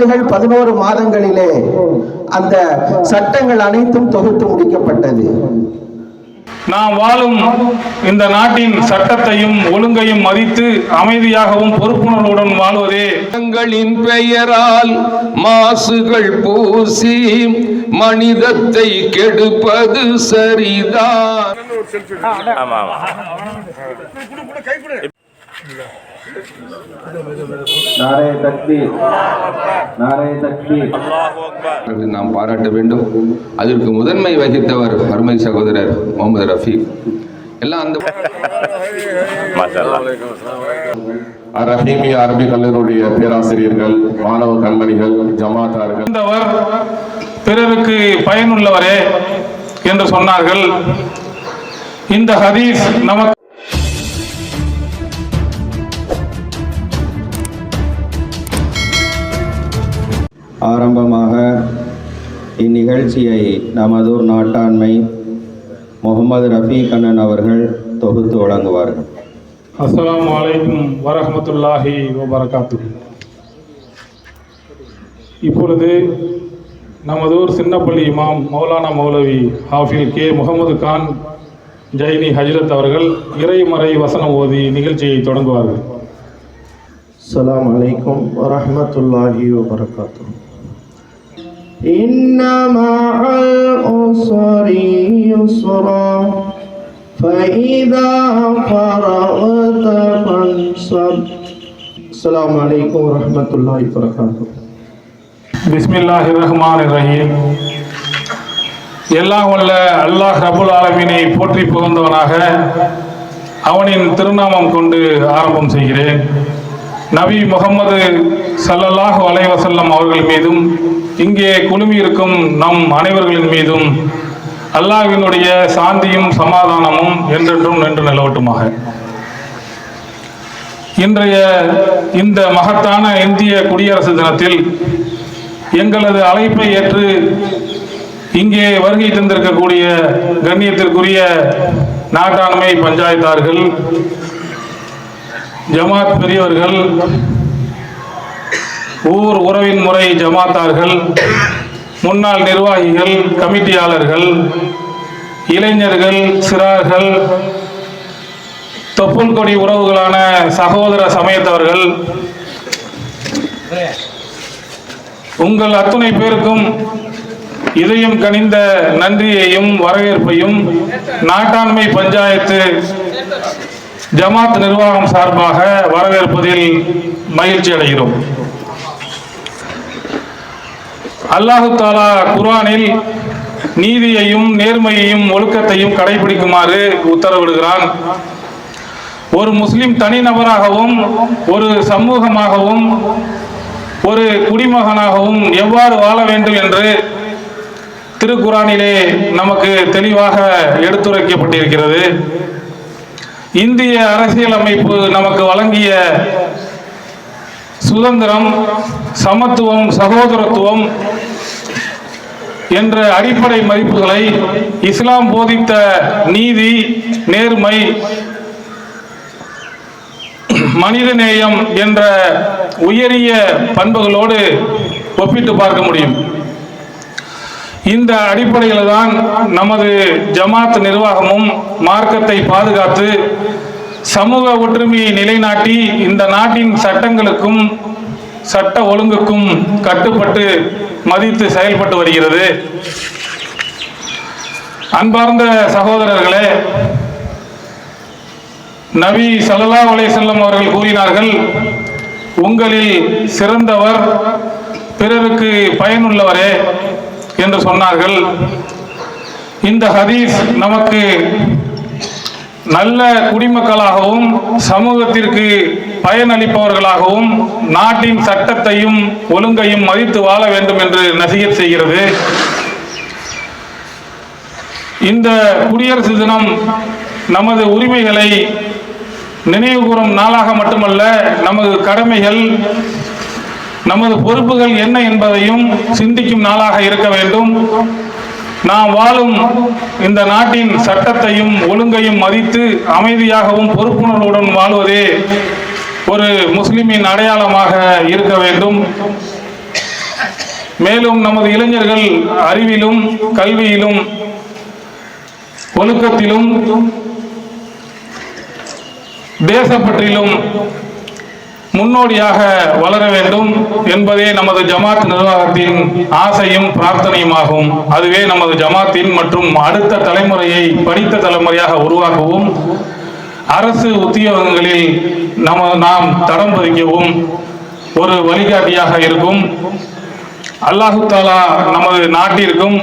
ஆண்டுகள் பதினோரு மாதங்களிலே அந்த சட்டங்கள் அனைத்தும் தொகுத்து முடிக்கப்பட்டது. நாம் வாழும் இந்த நாட்டின் சட்டத்தையும் ஒழுங்கையும் மதித்து அமைதியாகவும் பொறுப்புணர்வுடன் வாழ்வதே மதங்களின் பெயரால் மாசுகள் பூசி மனிதத்தை கெடுப்பது சரிதான். நாரே நாரே நாம் பாராட்ட வேண்டும். அதற்கு முதன்மை வகித்தவர் அருமை சகோதரர் முகமது ரஃபீக். எல்லாம் அந்த ரஹீமி அரபி கல்லூரிய பேராசிரியர்கள் மாணவ கண்மணிகள் ஜமாத்தார்கள். பிறருக்கு பயனுள்ளவரே என்று சொன்னார்கள். இந்த ஹதீஸ் நமக்கு ஆரம்பமாக இந்நிகழ்ச்சியை நமதூர் நாட்டாண்மை முகமது ரஃபி கண்ணன் அவர்கள் தொகுத்து வழங்குவார்கள். அஸ்லாம் வலைக்கும் வரமத்துல்லாஹி வபரகாத்து இப்பொழுது நமதூர் சின்னப்பள்ளி இமாம் மௌலானா மௌலவி ஹாஃபில் கே. முகமது கான் ஜெய்னி ஹஜ்ரத் அவர்கள் இறைமறை வசனம் ஓதி நிகழ்ச்சியை தொடங்குவார்கள். அலாம் வலைக்கம் வரமத்துல்லாஹி வபரகாத்தூ إن مع العسر يسرا فإذا فرغت فانصب السلام عليكم ورحمة الله وبركاته பிஸ்மில்லாஹி ரஹ்மான் ரஹீம் எல்லாம் வல்ல அல்லாஹ் ரபுல் ஆலமீனை போற்றி புகழ்ந்தவனாக அவனின் திருநாமம் கொண்டு ஆரம்பம் செய்கிறேன் நபி முகமது ஸல்லல்லாஹு அலைஹி வஸல்லம் அவர்கள் மீதும் இங்கே குழுமியிருக்கும் நம் அனைவர்களின் மீதும் அல்லாஹ்வினுடைய சாந்தியும் சமாதானமும் என்றென்றும் நின்று நிலவட்டுமாக. இன்றைய இந்த மகத்தான இந்திய குடியரசு தினத்தில் எங்களது அழைப்பை ஏற்று இங்கே வருகை தந்திருக்கக்கூடிய கண்ணியத்திற்குரிய நாட்டாண்மை பஞ்சாயத்தார்கள் ஜமாத் பெரியவர்கள் ஊர் உறவின் முறை ஜமாத்தார்கள் முன்னாள் நிர்வாகிகள் கமிட்டியாளர்கள் இளைஞர்கள் சிறார்கள் தொப்புள் கொடி உறவுகளான சகோதர சமயத்தவர்கள் உங்கள் அத்துணை பேருக்கும் இதயம் கனிந்த நன்றியையும் வரவேற்பையும் நாட்டாண்மை பஞ்சாயத்து ஜமாத் நிர்வாகம் சார்பாக வரவேற்பதில் மகிழ்ச்சி அடைகிறோம் அல்லாஹு தாலா குர்ஆனில் நீதியையும் நேர்மையையும் ஒழுக்கத்தையும் கடைபிடிக்குமாறு உத்தரவிடுகிறான். ஒரு முஸ்லிம் தனிநபராகவும் ஒரு சமூகமாகவும் ஒரு குடிமகனாகவும் எவ்வாறு வாழ வேண்டும் என்று திருக்குறானிலே நமக்கு தெளிவாக எடுத்துரைக்கப்பட்டிருக்கிறது. இந்திய அரசியலமைப்பு நமக்கு வழங்கிய சுதந்திரம் சமத்துவம் சகோதரத்துவம் என்ற அடிப்படை மதிப்புகளை இஸ்லாம் போதித்த நீதி நேர்மை மனிதநேயம் என்ற உயரிய பண்புகளோடு ஒப்பிட்டு பார்க்க முடியும். இந்த அடிப்படையில் தான் நமது ஜமாத் நிர்வாகமும் மார்க்கத்தை பாதுகாத்து சமூக ஒற்றுமையை நிலைநாட்டி இந்த நாட்டின் சட்டங்களுக்கும் சட்ட ஒழுங்குக்கும் கட்டுப்பட்டு மதித்து செயல்பட்டு வருகிறது. அன்பார்ந்த சகோதரர்களே நபி சல்லா அலைஹி அவர்கள் கூறினார்கள் உங்களில் சிறந்தவர் பிறருக்கு பயனுள்ளவரே என்று சொன்னார்கள். இந்த ஹதீஸ் நமக்கு நல்ல குடிமக்களாகவும் சமூகத்திற்கு பயனளிப்பவர்களாகவும் நாட்டின் சட்டத்தையும் ஒழுங்கையும் மதித்து வாழ வேண்டும் என்று நசியத் செய்கிறது. இந்த குடியரசு தினம் நமது உரிமைகளை நினைவுகூறும் நாளாக மட்டுமல்ல நமது கடமைகள் நமது பொறுப்புகள் என்ன என்பதையும் சிந்திக்கும் நாளாக இருக்க வேண்டும். நாம் வாழும் இந்த நாட்டின் சட்டத்தையும் ஒழுங்கையும் மதித்து அமைதியாகவும் பொறுப்புணர்வுடன் வாழ்வதே ஒரு முஸ்லிமின் அடையாளமாக இருக்க வேண்டும். மேலும் நமது இளைஞர்கள் அறிவிலும் கல்வியிலும் ஒழுக்கத்திலும் தேசப்பற்றிலும் முன்னோடியாக வளர வேண்டும். என்பதே நமது ஜமாத் நிர்வாகத்தின் ஆசையும் பிரார்த்தனையுமாகும். அதுவே நமது ஜமாத்தின் மற்றும் அடுத்த தலைமுறையை படித்த தலைமுறையாக உருவாக்கவும் அரசு உத்தியோகங்களில் நம நாம் தடம் பதிக்கவும் ஒரு வழிகாட்டியாக இருக்கும். அல்லாஹு தாலா நமது நாட்டிற்கும்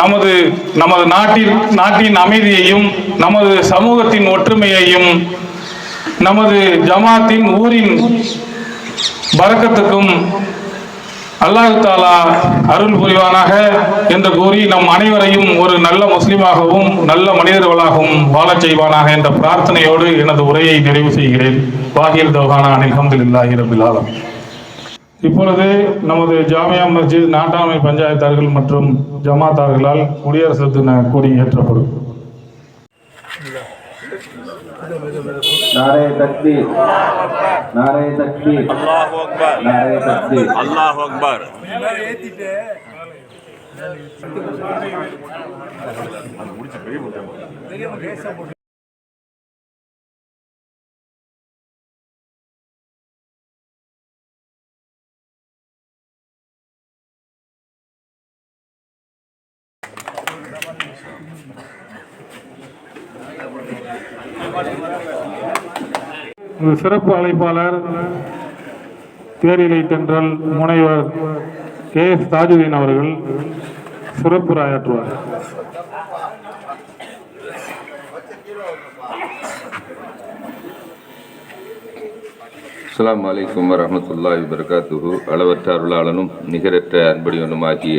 நமது நமது நாட்டின் நாட்டின் அமைதியையும் நமது சமூகத்தின் ஒற்றுமையையும் நமது ஜமாத்தின் ஊரின் பறக்கத்துக்கும் அல்லாஹு தாலா அருள் புரிவானாக என்று கூறி நம் அனைவரையும் ஒரு நல்ல முஸ்லிமாகவும் நல்ல மனிதர்களாகவும் வாழச் செய்வானாக என்ற பிரார்த்தனையோடு எனது உரையை நிறைவு செய்கிறேன். வாஹிர் தௌஹானா அல்ஹம்துலில்லாஹி ரபில் ஆலமீன். இப்பொழுது நமது ஜாமியா மஸ்ஜித் நாட்டாமை பஞ்சாயத்தார்கள் மற்றும் ஜமாத்தார்களால் குடியரசு தின கொடி ஏற்றப்படும். नारे तकबीर नारे तकबीर अल्लाह अकबर नारे तकबीर अल्लाह अकबर சிறப்பு அழைப்பாளர் தேரிலை தென்றல் முனைவர் கே. எஸ். தாஜுதீன் அவர்கள் சிறப்புரையாற்றுவார் அஸ்லாம் வலைக்கம் வரஹ்மத்துல்லாஹி வபரகாத்துஹு. அளவற்ற அருளாளனும் நிகரற்ற அன்படியனுமாகிய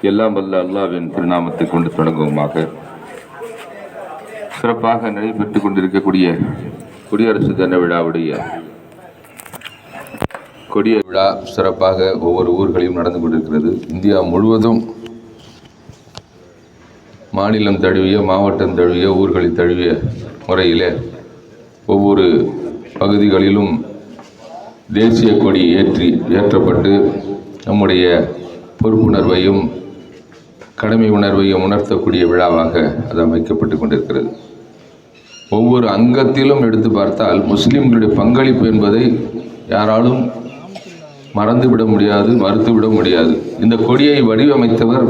எல்லாம் வல்ல அல்லாவின் திருநாமத்தை கொண்டு தொடங்குவோமாக. சிறப்பாக நடைபெற்று கொண்டிருக்கக்கூடிய குடியரசு தின விழாவுடைய கொடிய விழா சிறப்பாக ஒவ்வொரு ஊர்களிலும் நடந்து கொண்டிருக்கிறது. இந்தியா முழுவதும் மாநிலம் தழுவிய மாவட்டம் தழுவிய ஊர்களை தழுவிய முறையிலே ஒவ்வொரு பகுதிகளிலும் தேசிய கொடி ஏற்றி ஏற்றப்பட்டு நம்முடைய பொறுப்புணர்வையும் கடமை உணர்வையும் உணர்த்தக்கூடிய விழாவாக அது அமைக்கப்பட்டு கொண்டிருக்கிறது. ஒவ்வொரு அங்கத்திலும் எடுத்து பார்த்தால் முஸ்லிம்களுடைய பங்களிப்பு என்பதை யாராலும் மறந்துவிட முடியாது மறுத்துவிட முடியாது. இந்த கொடியை வடிவமைத்தவர்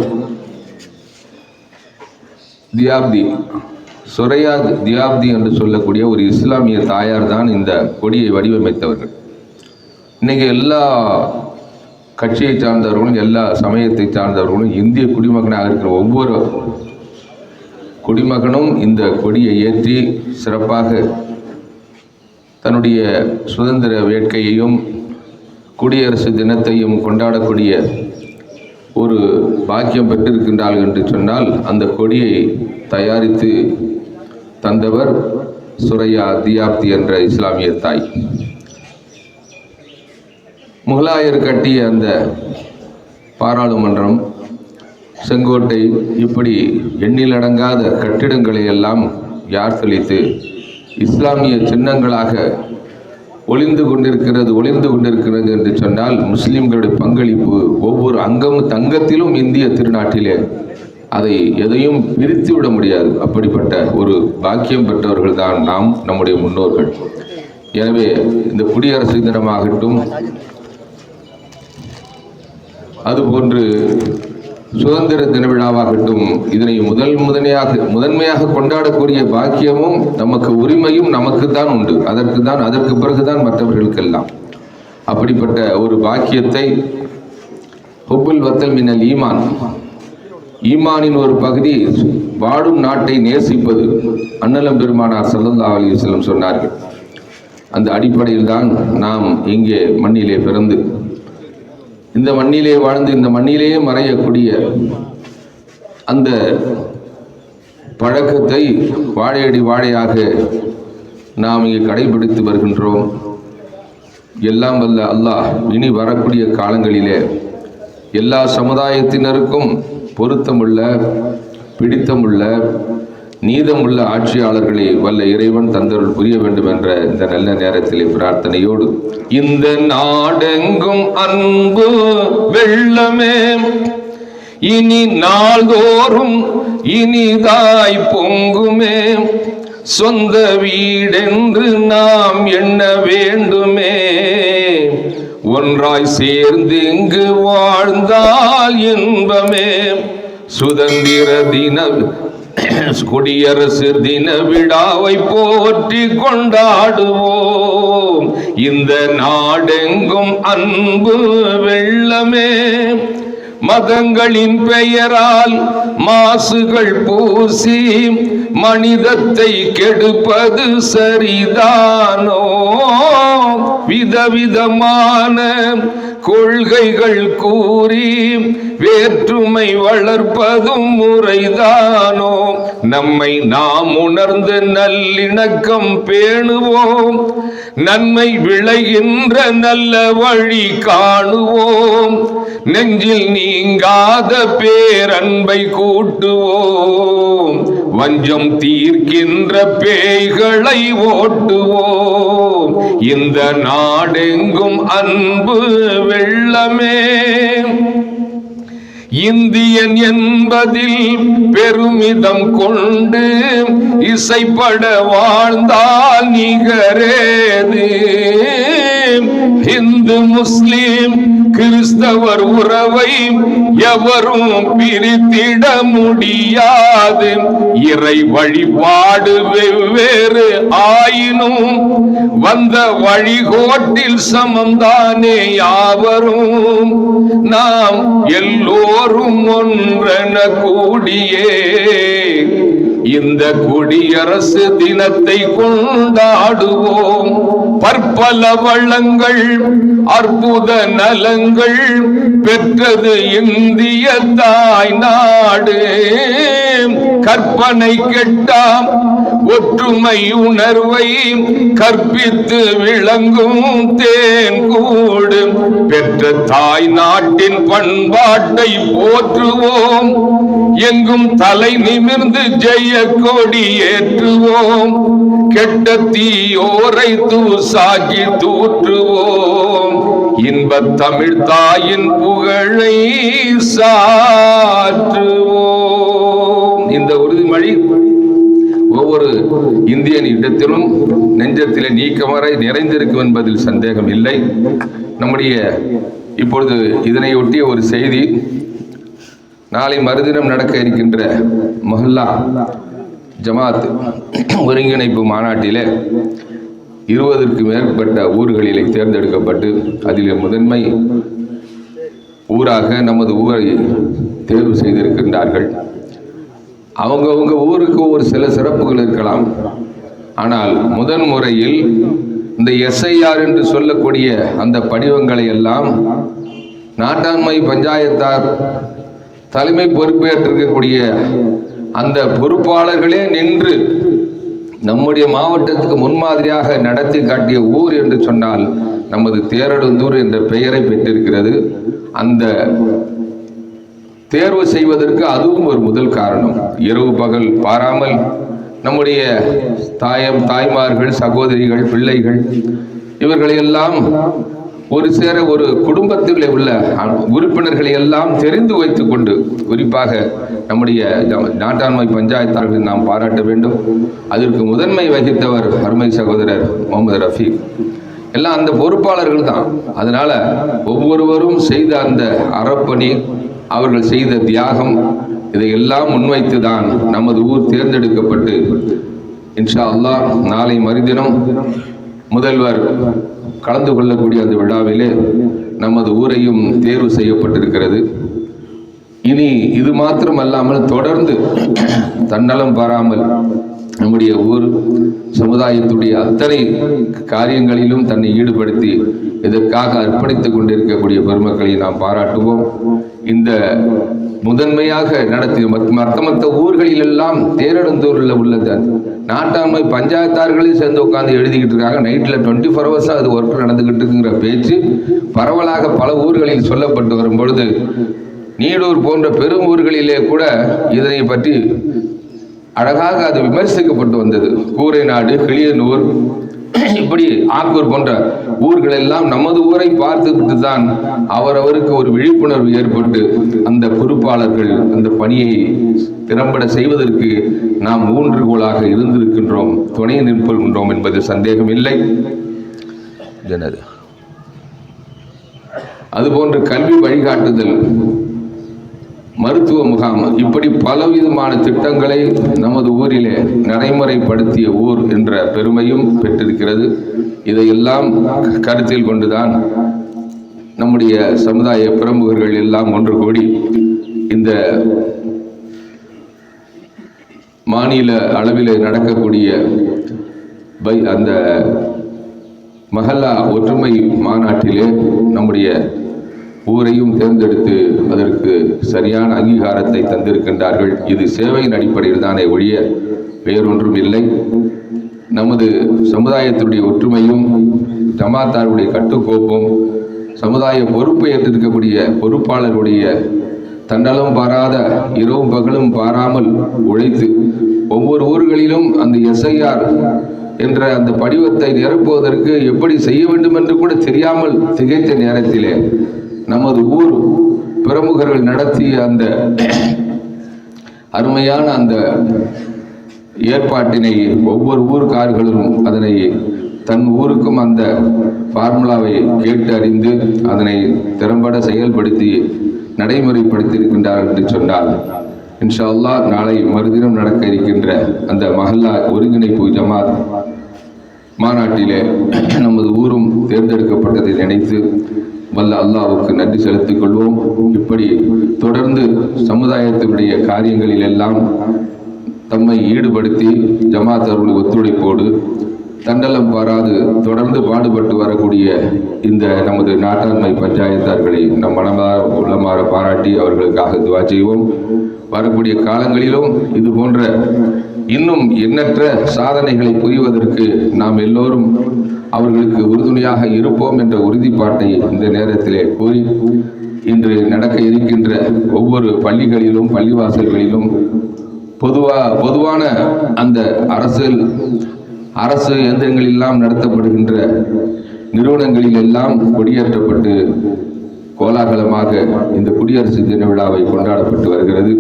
தியாப்தி. சுரையா தியாப்தி என்று சொல்லக்கூடிய ஒரு இஸ்லாமிய தாயார் தான் இந்த கொடியை வடிவமைத்தவர்கள். இன்னைக்கு எல்லா கட்சியை சார்ந்தவர்களும் எல்லா சமயத்தை சார்ந்தவர்களும் இந்திய குடிமகனாக இருக்கிற ஒவ்வொரு குடிமகனும் இந்த கொடியை ஏற்றி சிறப்பாக தன்னுடைய சுதந்திர வேட்கையையும் குடியரசு தினத்தையும் கொண்டாடக்கூடிய ஒரு பாக்கியம் பெற்றிருக்கின்றார்கள் என்று சொன்னால் அந்த கொடியை தயாரித்து தந்தவர் சுரையா தியாப்தி என்ற இஸ்லாமிய தாய். முகலாயர் கட்டிய அந்த பாராளுமன்றம் செங்கோட்டை இப்படி எண்ணிலடங்காத கட்டிடங்களை எல்லாம் யார் செழித்து இஸ்லாமிய சின்னங்களாக ஒளிந்து கொண்டிருக்கிறது ஒளிந்து கொண்டிருக்கிறது என்று சொன்னால் முஸ்லிம்களுடைய பங்களிப்பு ஒவ்வொரு அங்கமும் தங்கத்திலும் இந்திய திருநாட்டிலே அதை எதையும் பிரித்து விட முடியாது. அப்படிப்பட்ட ஒரு பாக்கியம் பெற்றவர்கள் தான் நாம் நம்முடைய முன்னோர்கள். எனவே இந்த குடியரசு தினமாகட்டும் அதுபோன்று சுதந்திர தின விழாவாகட்டும் இதனை முதல் முதனையாக முதன்மையாக கொண்டாடக்கூடிய பாக்கியமும் நமக்கு உரிமையும் நமக்கு தான் உண்டு. அதற்கு தான் அதற்கு பிறகுதான் மற்றவர்களுக்கெல்லாம். அப்படிப்பட்ட ஒரு பாக்கியத்தை ஹுப்புல் வத்தல் மின்னல் ஈமான். ஈமானின் ஒரு பகுதி வாடும் நாட்டை நேசிப்பது அன்னலம் பெருமானார் ஸல்லல்லாஹு அலைஹி சொன்னார்கள். அந்த அடிப்படையில் தான் நாம் இங்கே மண்ணிலே பிறந்து இந்த மண்ணிலே வாழ்ந்து இந்த மண்ணிலேயே மறையக்கூடிய அந்த பழக்கத்தை வாழையடி வாழையாக நாம் இங்கே கடைபிடித்து வருகின்றோம். எல்லாம் வல்ல அல்லாஹ் இனி வரக்கூடிய காலங்களிலே எல்லா சமுதாயத்தினருக்கும் பொருத்தமுள்ள பிடித்தமுள்ள நீதமுள்ள ஆட்சியாளர்களை வல்ல இறைவன் தந்தருள் புரிய வேண்டும் என்ற இந்த நல்ல நேரத்திலே பிரார்த்தனையோடு இந்த நாடெங்கும் அன்பு வெள்ளமே. இனி நாள்தோறும் இனிதாய் பொங்குமே. சொந்த வீடென்று நாம் எண்ண வேண்டுமே. ஒன்றாய் சேர்ந்து இங்கு வாழ்ந்தால் இன்பமே. சுதந்திர தின குடியரசு தின விழாவை போற்றி கொண்டாடுவோம். இந்த நாடெங்கும் அன்பு வெள்ளமே. மதங்களின் பெயரால் மாசுகள் பூசி மனிதத்தை கெடுப்பது சரிதானோ? விதவிதமான கொள்கைகள் கூறி வேற்றுமை வளர்ப்பதும் முறைதானோ? நம்மை நாம் உணர்ந்து நல்லிணக்கம் பேணுவோம். நன்மை விளைகின்ற நல்ல வழி காணுவோம். நெஞ்சில் நீங்காத பேரன்பை கூட்டுவோம். வஞ்சம் தீர்க்கின்ற பேய்களை ஓட்டுவோம். இந்த நாடெங்கும் அன்பு வெள்ளமே. இந்தியன் என்பதில் பெருமிதம் கொண்டு இசைப்பட வாழ்ந்தால் நிகரேது. இந்து முஸ்லிம் கிறிஸ்தவர் உறவை எவரும் பிரித்திட முடியாது. இறை வழிபாடு வெவ்வேறு ஆயினும் வந்த வழிகோட்டில் சமம்தானே யாவரும். நாம் எல்லோரும் ஒன்றென கூடியே. இந்த குடியரசு தினத்தை கொண்டாடுவோம். பற்பல வளங்கள் அற்புத நலங்கள் பெற்றது இந்திய தாய் நாடு கற்பனை கெட்டாம் ஒற்றுமை உணர்வை கற்பித்து விளங்கும் தேன் பெற்ற தாய் நாட்டின் பண்பாட்டை போற்றுவோம். எங்கும் தலை நிமிர்ந்து ஜெய கொடி ஏற்றுவோம். கெட்ட தீயோரை தூசாக்கி தூற்றுவோம். இன்பத் தமிழ் தாயின் புகழை சாற்றுவோம். இந்த உறுதிமொழி ஒவ்வொரு இந்தியன் இடத்திலும் நெஞ்சத்திலே நீக்கமறை நிறைந்திருக்கும் என்பதில் சந்தேகம் இல்லை. நம்முடைய இப்பொழுது இதனையொட்டிய ஒரு செய்தி நாளை மறுதினம் நடக்க இருக்கின்ற மஹல்லா ஜமாத் ஒருங்கிணைப்பு மாநாட்டிலே இருபதற்கு மேற்பட்ட ஊர்களிலே தேர்ந்தெடுக்கப்பட்டு அதில் முதன்மை ஊராக நமது ஊரை தேர்வு செய்திருக்கின்றார்கள். அவங்கவுங்க ஊருக்கு ஒரு சில சிறப்புகள் இருக்கலாம். ஆனால் முதன் முறையில் இந்த எஸ்ஐஆர் என்று சொல்லக்கூடிய அந்த படிவங்களை எல்லாம் நாட்டாண்மை பஞ்சாயத்தார் தலைமை பொறுப்பேற்றிருக்கக்கூடிய அந்த பொறுப்பாளர்களே நின்று நம்முடைய மாவட்டத்துக்கு முன்மாதிரியாக நடத்தி காட்டிய ஊர் என்று சொன்னால் நமது தேரழுந்தூர் என்ற பெயரை பெற்றிருக்கிறது. அந்த தேர்வு செய்வதற்கு அதுவும் ஒரு முதல் காரணம். இரவு பகல் பாராமல் நம்முடைய தாயம் தாய்மார்கள் சகோதரிகள் பிள்ளைகள் இவர்களையெல்லாம் ஒரு சேர ஒரு குடும்பத்தில் உள்ள உறுப்பினர்களை எல்லாம் தெரிந்து வைத்துக் கொண்டு குறிப்பாக நம்முடைய ஜ- நாட்டாண்மை பஞ்சாயத்தார்களை நாம் பாராட்ட வேண்டும். அதற்கு முதன்மை வகித்தவர் அருமை சகோதரர் முகமது ரஃபீக். எல்லாம் அந்த பொறுப்பாளர்கள் தான். அதனால ஒவ்வொருவரும் செய்த அந்த அறப்பணி அவர்கள் செய்த தியாகம் இதையெல்லாம் முன்வைத்து தான் நமது ஊர் தேர்ந்தெடுக்கப்பட்டு. இன்ஷா அல்லாஹ் நாளை மறுதினம் முதல்வர் கலந்து கொள்ளக்கூடிய அந்த விழாவிலே நமது ஊரையும் தேர்வு செய்யப்பட்டிருக்கிறது. இனி இது மாத்திரமல்லாமல் தொடர்ந்து தன்னலம் பாராமல் நம்முடைய ஊர் சமுதாயத்துடைய அத்தனை காரியங்களிலும் தன்னை ஈடுபடுத்தி இதற்காக அர்ப்பணித்துக் கொண்டிருக்கக்கூடிய பெருமக்களை நாம் பாராட்டுவோம். இந்த முதன்மையாக நடத்திய மத்த மற்ற மற்ற ஊர்களிலெல்லாம் தேரெடுந்தூரில் உள்ள நாட்டாண்மை பஞ்சாயத்தார்களையும் சேர்ந்து உட்காந்து எழுதிக்கிட்டு இருக்காங்க. நைட்டில் டுவெண்ட்டி ஃபோர் ஹவர்ஸாக அது ஒர்க் நடந்துக்கிட்டு இருக்குங்கிற பேச்சு பரவலாக பல ஊர்களில் சொல்லப்பட்டு வரும் பொழுது நீடூர் போன்ற பெரும் ஊர்களிலே கூட இதனை பற்றி அழகாக அது விமர்சிக்கப்பட்டு வந்தது. கூரை நாடு கிளியனூர் இப்படி ஆக்கூர் போன்ற ஊர்கள் எல்லாம் நமது ஊரை பார்த்துவிட்டு தான் அவரவருக்கு ஒரு விழிப்புணர்வு ஏற்பட்டு அந்த பொறுப்பாளர்கள் அந்த பணியை திறம்பட செய்வதற்கு நாம் ஊன்றுகோலாக இருந்திருக்கின்றோம் துணை நிற்பகின்றோம் என்பது சந்தேகம் இல்லை ஜனது அதுபோன்று கல்வி வழிகாட்டுதல் மருத்துவ முகாம் இப்படி பலவிதமான திட்டங்களை நமது ஊரிலே நடைமுறைப்படுத்திய ஊர் என்ற பெருமையும் பெற்றிருக்கிறது. இதையெல்லாம் கருத்தில் கொண்டுதான் நம்முடைய சமுதாய பிரமுகர்கள் எல்லாம் ஒன்று கூடி இந்த மாநில அளவிலே நடக்கக்கூடிய பை அந்த மஹல்லா ஒற்றுமை மாநாட்டிலே நம்முடைய ஊரையும் தேர்ந்தெடுத்து அதற்கு சரியான அங்கீகாரத்தை தந்திருக்கின்றார்கள். இது சேவையின் அடிப்படையில் தானே ஒழிய வேறொன்றும் இல்லை. நமது சமுதாயத்துடைய ஒற்றுமையும் ஜமாத்தாருடைய கட்டுக்கோப்பும் சமுதாய பொறுப்பை ஏற்றிருக்கக்கூடிய பொறுப்பாளருடைய தண்டலும் பாராத இரவும் பகலும் பாராமல் உழைத்து ஒவ்வொரு ஊர்களிலும் அந்த எஸ்ஐஆர் என்ற அந்த படிவத்தை நிரப்புவதற்கு எப்படி செய்ய வேண்டும் என்று கூட தெரியாமல் திகைத்த நேரத்திலே நமது ஊர் பிரமுகர்கள் நடத்திய அந்த அருமையான அந்த ஏற்பாட்டினை ஒவ்வொரு ஊர்க்காரர்களும் அதனை தன் ஊருக்கும் அந்த ஃபார்முலாவை கேட்டு அறிந்து அதனை திறம்பட செயல்படுத்தி நடைமுறைப்படுத்தி இருக்கின்றார்கள் என்று சொன்னால் இன்ஷா அல்லாஹ் நாளை மறுதினம் நடக்க இருக்கின்ற அந்த மஹல்லா ஒருங்கிணைப்பு ஜமாத் மாநாட்டிலே நமது ஊரும் தேர்ந்தெடுக்கப்பட்டதை நினைத்து வல்ல அல்லாவுக்கு நன்றி செலுத்திக் கொள்வோம் இப்படி தொடர்ந்து சமுதாயத்தினுடைய காரியங்களில் எல்லாம் தம்மை ஈடுபடுத்தி ஜமாத் அவர்களுடைய ஒத்துழைப்போடு தண்டலம் பாராது தொடர்ந்து பாடுபட்டு வரக்கூடிய இந்த நமது நாட்டாண்மை பஞ்சாயத்தார்களை நம் மனமார உள்ளமாற பாராட்டி அவர்களுக்காக துவா செய்வோம். வரக்கூடிய காலங்களிலும் இது போன்ற இன்னும் எண்ணற்ற சாதனைகளை புரிவதற்கு நாம் எல்லோரும் அவர்களுக்கு உறுதுணையாக இருப்போம் என்ற உறுதிப்பாட்டை இந்த நேரத்திலே கூறி இன்று நடக்க இருக்கின்ற ஒவ்வொரு பள்ளிகளிலும் பள்ளிவாசல்களிலும் பொதுவா பொதுவான அந்த அரசியல் அரசு இயந்திரங்கள் எல்லாம் நடத்தப்படுகின்ற நிறுவனங்களில் எல்லாம் கொடியேற்றப்பட்டு கோலாகலமாக இந்த குடியரசு தின விழாவை கொண்டாடப்பட்டு வருகிறது.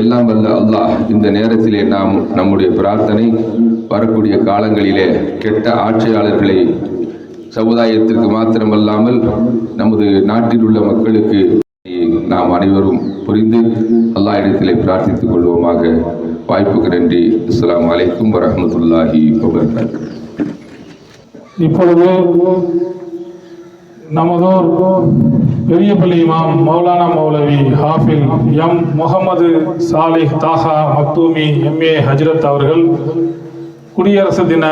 எல்லாம் வல்ல அல்லாஹ் இந்த நேரத்திலே நாம் நம்முடைய பிரார்த்தனை வரக்கூடிய காலங்களிலே கெட்ட ஆட்சியாளர்களை சமுதாயத்திற்கு மாத்திரமல்லாமல் நமது நாட்டில் உள்ள மக்களுக்கு நாம் அனைவரும் புரிந்து அல்லாஹ் இடத்திலே பிரார்த்தித்துக் கொள்வோமாக. வாய்ப்புக்கு நன்றி. அஸ்லாம் வலைக்கும் வரமத்துல்லாஹி இப்பொழுது நமதோர் பெரியபள்ளி இமாம் மௌலானா மௌலவி ஹாஃபில் எம் முகமது சாலிஹ் தாஹா மக்தூமி எம்ஏ ஹஜ்ரத் அவர்கள் குடியரசு தின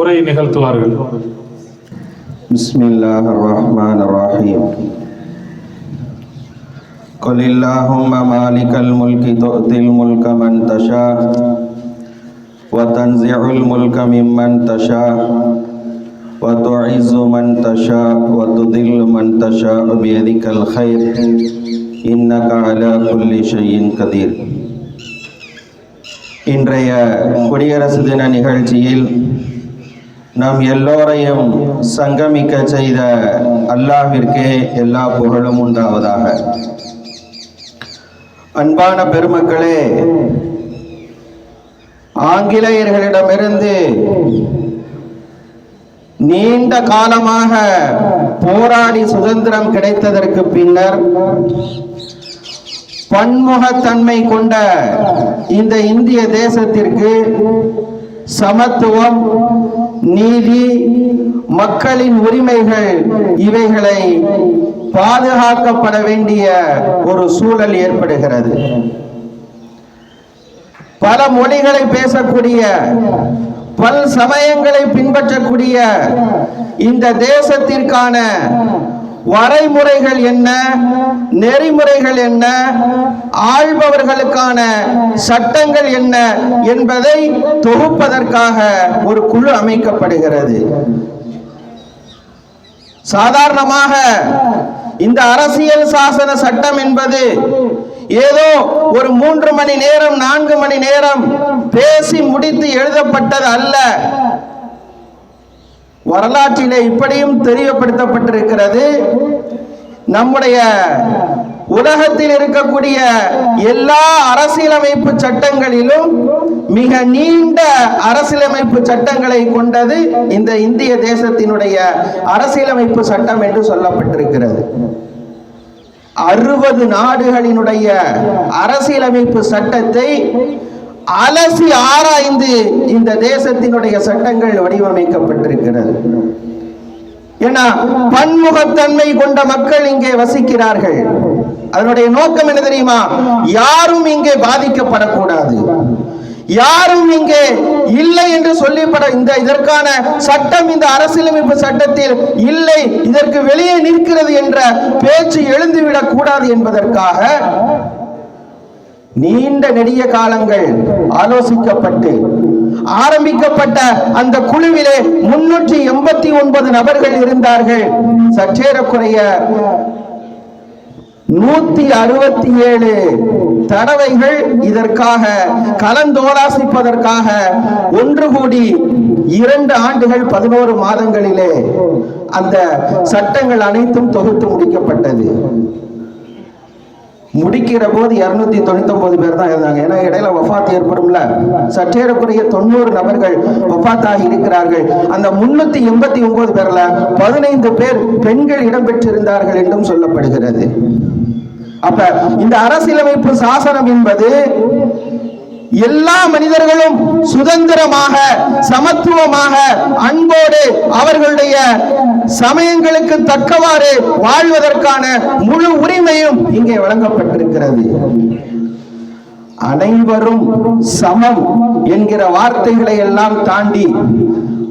உரை நிகழ்த்துவார்கள் بسم الله الرحمن الرحيم قل اللهم مالك الملك تؤتي الملك من تشاء وتنزع الملك ممن تشاء وتعز من تشاء وتذل من تشاء بيدك الخير إنك على كل شيء قدير இன்றைய குடியரசு தின நிகழ்ச்சியில் நாம் எல்லோரையும் சங்கமிக்க செய்த அல்லாஹ்விற்கே எல்லா புகழும் உண்டாவதாக அன்பான பெருமக்களே ஆங்கிலேயர்களிடமிருந்து நீண்ட காலமாக போராடி சுதந்திரம் கிடைத்ததற்கு பின்னர் பன்முகத்தன்மை கொண்ட இந்த இந்திய தேசத்திற்கு சமத்துவம் நீதி மக்களின் உரிமைகள் இவைகளை பாதுகாக்கப்பட வேண்டிய ஒரு சூழல் ஏற்படுகிறது. பல மொழிகளை பேசக்கூடிய பல் சமயங்களை பின்பற்றக்கூடிய இந்த தேசத்திற்கான வரைமுறைகள் என்ன நெறிமுறைகள் என்ன ஆள்பவர்களுக்கான சட்டங்கள் என்ன என்பதை தொகுப்பதற்காக ஒரு குழு அமைக்கப்படுகிறது. சாதாரணமாக இந்த அரசியல் சாசன சட்டம் என்பது ஏதோ ஒரு மூன்று மணி நேரம் நான்கு மணி நேரம் பேசி முடித்து எழுதப்பட்டது அல்ல. வரலாற்றிலே இப்படியும் தெரியப்படுத்தப்பட்டிருக்கிறது. நம்முடைய உலகத்தில் இருக்கக்கூடிய எல்லா அரசியலமைப்பு சட்டங்களிலும் மிக நீண்ட அரசியலமைப்பு சட்டங்களை கொண்டது இந்த இந்திய தேசத்தினுடைய அரசியலமைப்பு சட்டம் என்று சொல்லப்பட்டிருக்கிறது. அறுபது நாடுகளினுடைய அரசியலமைப்பு சட்டத்தை அலசி ஆராய்ந்து இந்த தேசத்தினுடைய சட்டங்கள் வடிவமைக்கப்பட்டிருக்கிறது. ஏன்னா பன்முகத்தன்மை கொண்ட மக்கள் இங்கே வசிக்கிறார்கள். அதனுடைய நோக்கம் என்ன தெரியுமா? யாரும் இங்கே பாதிக்கப்படக்கூடாது. யாரும் இங்கே இல்லை என்று சொல்லிப்பட இந்த இதற்கான சட்டம் இந்த அரசியலமைப்பு சட்டத்தில் இல்லை இதற்கு வெளியே நிற்கிறது என்ற பேச்சு எழுந்துவிடக் கூடாது என்பதற்காக நீண்ட நெடிய காலங்கள் ஆலோசிக்கப்பட்டு ஆரம்பிக்கப்பட்ட அந்த குழுவிலே முன்னூற்றி எண்பத்தி ஒன்பது நபர்கள் இருந்தார்கள். சற்றேறக்குறைய நூத்தி அறுபத்தி ஏழு தடவைகள் இதற்காக கலந்தோராசிப்பதற்காக ஒன்று கூடி இரண்டு ஆண்டுகள் பதினோரு மாதங்களிலே அந்த சட்டங்கள் அனைத்தும் தொகுத்து முடிக்கப்பட்டது. முடிக்கிற போது இருநூத்தி தொண்ணூத்தி ஒன்பது பேர் தான் இருந்தாங்க. ஏன்னா இடையில வஃபாத் ஏற்படும்ல. சற்றேறக்குறைய தொண்ணூறு நபர்கள் வஃபாத்தாகி இருக்கிறார்கள். அந்த முன்னூத்தி எண்பத்தி ஒன்பது பேர்ல பதினைந்து பேர் பெண்கள் இடம்பெற்றிருந்தார்கள் என்றும் சொல்லப்படுகிறது. அப்ப இந்த அரசியலமைப்பு சாசனம் என்பது எல்லா மனிதர்களும் சுதந்திரமாக சமத்துவமாக அன்போடு அவர்களுடைய சமயங்களுக்கு தக்கவாறு வாழ்வதற்கான முழு உரிமையும் இங்கே வழங்கப்பட்டிருக்கிறது. அனைவரும் சமம் என்கிற வார்த்தைகளை எல்லாம் தாண்டி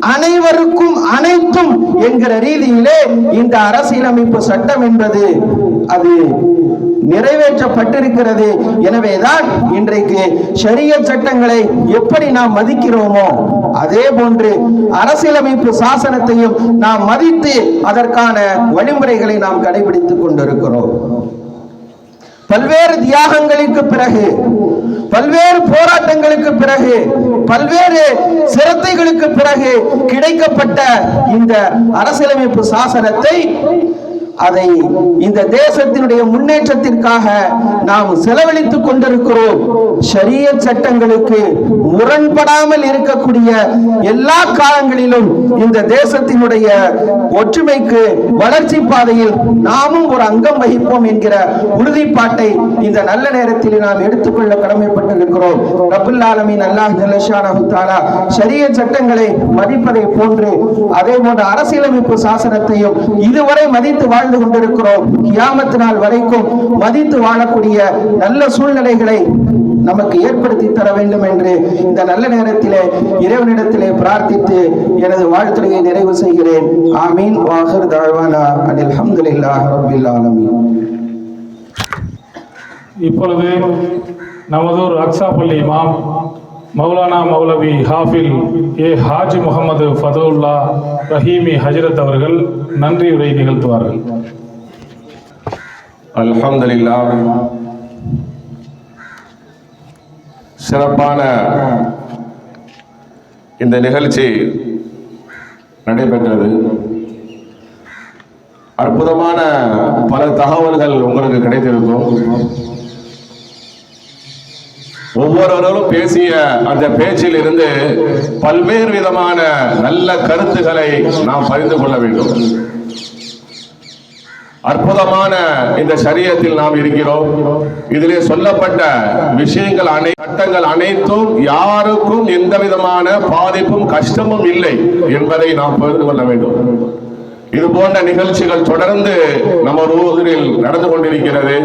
அனைவருக்கும் அனைத்தும் என்கிற ரீதியிலே இந்த அரசியலமைப்பு சட்டம் என்பது அது நிறைவேற்றப்பட்டிருக்கிறது. எனவேதான் இன்றைக்கு ஷரிய சட்டங்களை எப்படி நாம் மதிக்கிறோமோ அதே போன்று அரசியலமைப்பு சாசனத்தையும் நாம் மதித்து அதற்கான வழிமுறைகளை நாம் கடைபிடித்துக் கொண்டிருக்கிறோம். பல்வேறு தியாகங்களுக்கு பிறகு பல்வேறு போராட்டங்களுக்கு பிறகு பல்வேறு சிரத்தைகளுக்கு பிறகு கிடைக்கப்பட்ட இந்த அரசியலமைப்பு சாசனத்தை அதை இந்த தேசத்தினுடைய முன்னேற்றத்திற்காக நாம் செலவழித்துக் கொண்டிருக்கிறோம். ஷரிய சட்டங்களுக்கு முரண்படாமல் இருக்கக்கூடிய எல்லா காலங்களிலும் இந்த தேசத்தினுடைய ஒற்றுமைக்கு வளர்ச்சி பாதையில் நாமும் ஒரு அங்கம் வகிப்போம் என்கிற உறுதிப்பாட்டை இந்த நல்ல நேரத்தில் நாம் எடுத்துக்கொள்ள கடமைப்பட்டிருக்கிறோம். ரபுல் ஆலமின் அல்லாஹ் ஜல்லஷானஹு ஷரிய சட்டங்களை மதிப்பதை போன்று அதே போன்ற அரசியலமைப்பு சாசனத்தையும் இதுவரை மதித்து வாழ் வாழ்ந்து கொண்டிருக்கிறோம். கியாமத்து நாள் வரைக்கும் மதித்து வாழக்கூடிய நல்ல சூழ்நிலைகளை நமக்கு ஏற்படுத்தி தர வேண்டும் என்று இந்த நல்ல நேரத்திலே இறைவனிடத்திலே பிரார்த்தித்து எனது வாழ்த்துறையை நிறைவு செய்கிறேன். ஆமீன். வாகர் தாழ்வானா அனில் அல்ஹம்துலில்லாஹ் ரப்பில் ஆலமீன். இப்பொழுது நமதூர் அக்ஸாபள்ளி மாம் மௌலானா மௌலவி ஹாஃபில் ஏ ஹாஜி முகமது ஃபதுல்லா ரஹீமி ஹஜரத் அவர்கள் நன்றியுரை நிகழ்த்துவார்கள். அல்ஹம்துலில்லா சிறப்பான இந்த நிகழ்ச்சி நடைபெற்றது. அற்புதமான பல தகவல்கள் உங்களுக்கு கிடைத்திருக்கும். ஒவ்வொருவரும் பேசிய அந்த பேச்சில் இருந்து பல்வேறு விதமான நல்ல கருத்துக்களை நாம் பகிர்ந்து கொள்ள வேண்டும். அற்புதமான இந்த சரியத்தில் நாம் இருக்கிறோம். இதிலே சொல்லப்பட்ட விஷயங்கள் அனை சட்டங்கள் அனைத்தும் யாருக்கும் எந்த விதமான பாதிப்பும் கஷ்டமும் இல்லை என்பதை நாம் பகிர்ந்து கொள்ள வேண்டும். இது போன்ற நிகழ்ச்சிகள் தொடர்ந்து நம்ம ஊரில் நடந்து கொண்டிருக்கிறது.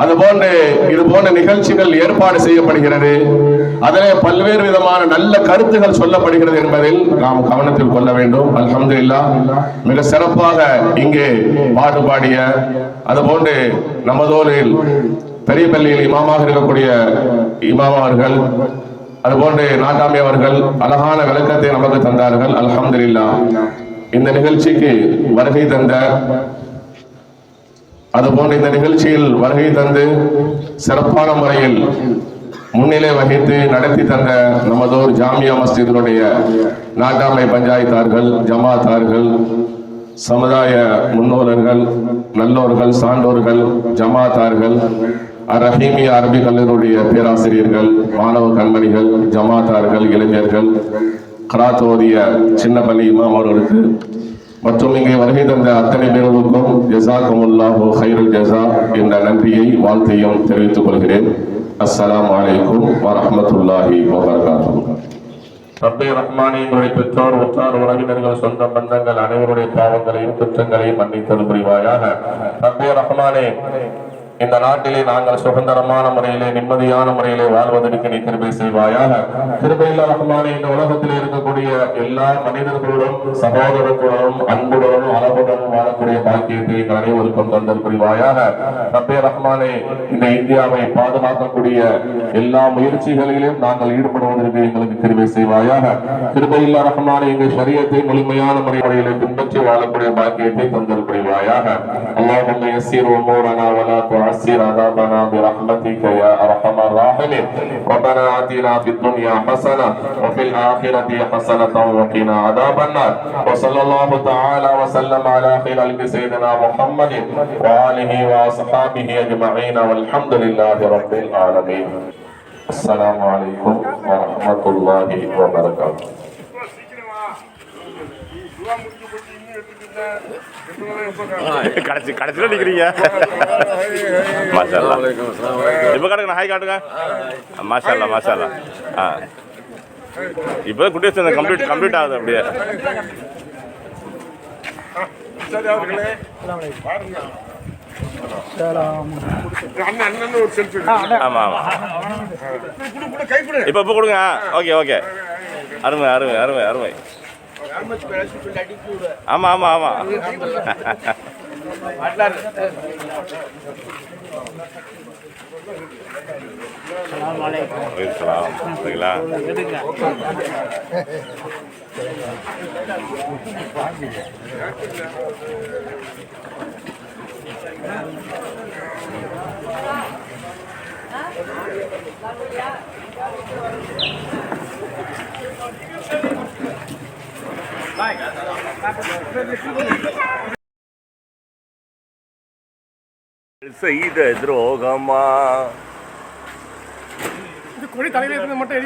அது போன்று இது போன்ற நிகழ்ச்சிகள் ஏற்பாடு செய்யப்படுகிறது. அதிலே பல்வேறு விதமான நல்ல கருத்துகள் சொல்லப்படுகிறது என்பதில் நாம் கவனத்தில் கொள்ள வேண்டும். அல்ஹம்துலில்லாஹ் மிக சிறப்பாக இங்கே பாட்டு பாடிய அதுபோன்று நமதோலில் பெரிய பள்ளியில் இமாமாக இருக்கக்கூடிய இமாம் அவர்கள் அதுபோன்று நாட்டாமி அவர்கள் அழகான விளக்கத்தை நமக்கு தந்தார்கள். அல்ஹம்துலில்லாஹ் இந்த நிகழ்ச்சிக்கு வருகை தந்த அதுபோன்ற இந்த நிகழ்ச்சியில் வருகை தந்து சிறப்பான முறையில் முன்னிலை வகித்து நடத்தி தந்த நமதோர் ஜாமியா மஸ்ஜிதினுடைய நாட்டாமை பஞ்சாயத்தார்கள் ஜமாத்தார்கள் சமுதாய முன்னோர்கள் நல்லோர்கள் சான்றோர்கள் ஜமாத்தார்கள் அரஹீமிய அரபி கல்லூரிய பேராசிரியர்கள் மாணவ கண்மணிகள் ஜமாத்தார்கள் இளைஞர்கள் கராத்தோதிய சின்ன பள்ளி இமாம் அவர்களுக்கு மற்றும் இங்கே வருகை தந்த அத்தனை பேர்களுக்கும் கமுல்லாஹோ ஹைருல் ஜெசா என்ற நன்றியை வாழ்த்தையும் தெரிவித்துக் கொள்கிறேன். அஸ்லாம் வலைக்கும் வரமத்துல்லாஹி வபரகாத்துஹு. ரப்பே ரஹ்மானே எங்களுடைய பெற்றோர் உற்றார் உறவினர்கள் சொந்த பந்தங்கள் அனைவருடைய பாவங்களையும் குற்றங்களையும் மன்னித்தது புரிவாயாக. ரப்பே ரஹ்மானே இந்த நாட்டிலே நாங்கள் சுதந்திரமான முறையிலே நிம்மதியான முறையிலே வாழ்வதற்கு நீ கிருபை செய்வாயாக. கிருபையில் ரஹ்மானே இந்த உலகத்தில் இருக்கக்கூடிய எல்லா மனிதர்களுடன் சகோதரத்துடனும் அன்புடனும் அளவுடனும் வாழக்கூடிய பாக்கியத்தை எங்கள் அனைவருக்கும் தந்தல் புரிவாயாக ரப்பே ரஹ்மானே இந்த இந்தியாவை பாதுகாக்கக்கூடிய எல்லா முயற்சிகளிலும் நாங்கள் ஈடுபடுவதற்கு எங்களுக்கு கிருபை செய்வாயாக. கிருபையில் ரஹ்மானே எங்கள் சரியத்தை முழுமையான முறையிலே பின்பற்றி வாழக்கூடிய பாக்கியத்தை தந்தல் புரிவாயாக அல்லாஹ் எஸ்ஸீர் ஒமோரனா تعسر عذابنا برحمتك يا أرحم الراحمين. ربنا آتنا في الدنيا حسنة وفي الآخرة حسنة وقنا عذاب النار. وصلى الله تعالى وسلم على خير سيدنا محمد وآله وأصحابه أجمعين والحمد لله رب العالمين. السلام عليكم ورحمة الله وبركاته. கடைசி கடைசியில் நிற்கிறீங்க மாஷால்லா இப்போ காட்டுங்க ஹாய் காட்டுங்க. மாஷால்லா மாஷால்லா ஆ. இப்போ குட்டி கம்ப்ளீட் கம்ப்ளீட் ஆகுது அப்படியே. இப்போ இப்போ கொடுங்க ஓகே ஓகே. அருமை அருமை அருமை அருமை. ஆமாம் ஆமாம் ஆமாம் இருக்கலாம் சரிங்களா?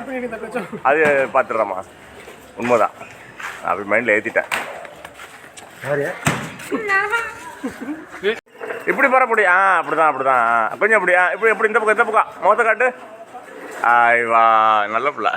பண்ணிட்டு தப்பிச்சோம் அது பார்த்துடுறேம்மா உண்மைதான். அப்படி மைண்டில் ஏற்றிட்டேன் இப்படி போற முடியும் ஆ அப்படிதான் அப்படிதான். கொஞ்சம் அப்படியா இப்படி எப்படி இந்த பக்கம் இந்த பக்கம். முகத்தை காட்டு. ஆய் வா நல்ல பிள்ளை.